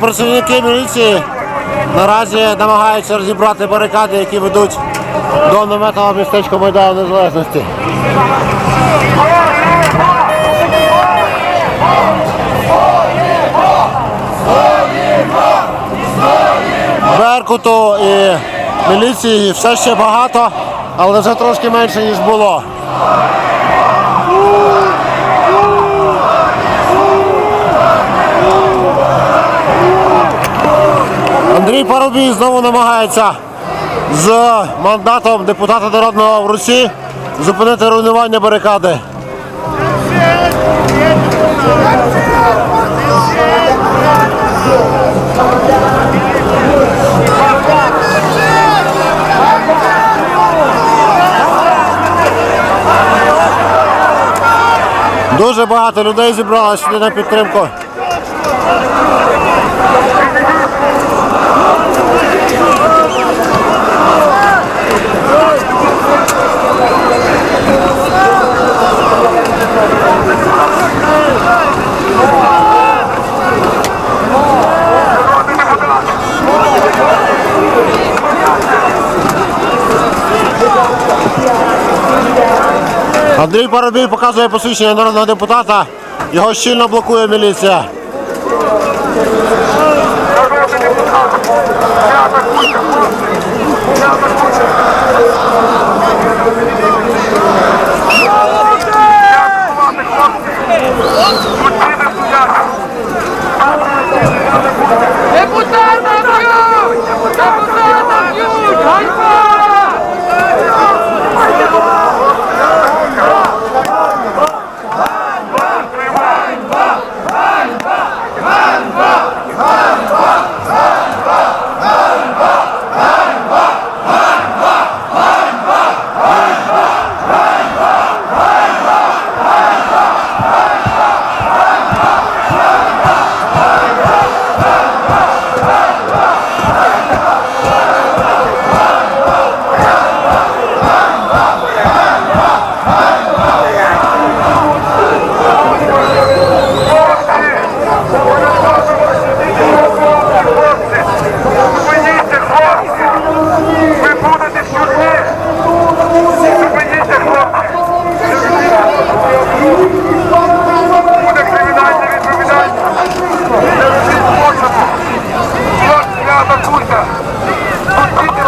Працівники міліції наразі намагаються розібрати барикади, які ведуть до наметового містечка Майдану Незалежності. Беркуту і міліції все ще багато, але вже трошки менше, ніж було. Андрій Парубій знову намагається з мандатом депутата народного в Русі зупинити руйнування барикади. Дуже багато людей зібралося сюди на підтримку. Андрій Парубій показує посвідчення народного депутата. Його щільно блокує міліція. Депутата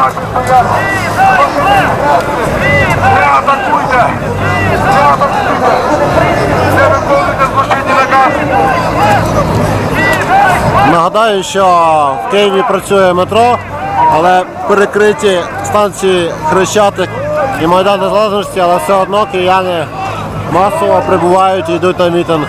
Накази! Нагадаю, що в Києві працює метро, але перекриті станції Хрещатик і Майдан Незалежності, але все одно кияни масово прибувають і йдуть на мітинг.